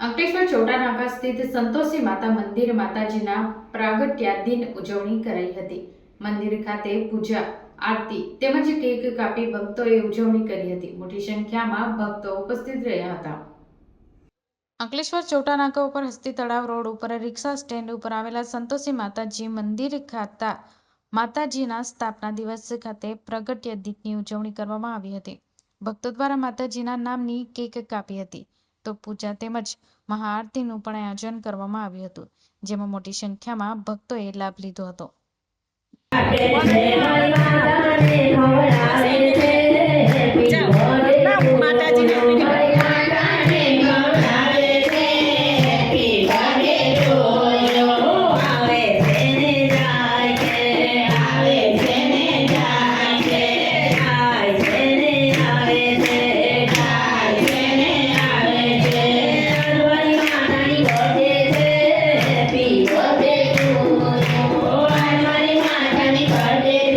અંકલેશ્વર ચોટા નાકા સ્થિત સંતોષી માતા મંદિર માતાજીના પ્રાગટ્યા દિન ઉજવણી કરાઈ હતી. મંદિર ખાતે પૂજા, આરતી તેમજ કેક કાપી ભક્તોએ ઉજવણી કરી હતી. મોટી સંખ્યામાં ભક્તો ઉપસ્થિત રહ્યા હતા. અંકલેશ્વર ચોટાનાકા ઉપર હસ્તી તળાવ રોડ ઉપર રિક્ષા સ્ટેન્ડ ઉપર આવેલા સંતોષી માતાજી મંદિર ખાતા માતાજીના સ્થાપના દિવસ ખાતે પ્રગટ્ય દીપની ઉજવણી કરવામાં આવી હતી. ભક્તો દ્વારા માતાજીના નામની કેક કાપી હતી. તો પૂજા તેમજ મહાઆરતીનું પણ આયોજન કરવામાં આવ્યું હતું, જેમાં મોટી સંખ્યામાં ભક્તોએ લાભ લીધો હતો.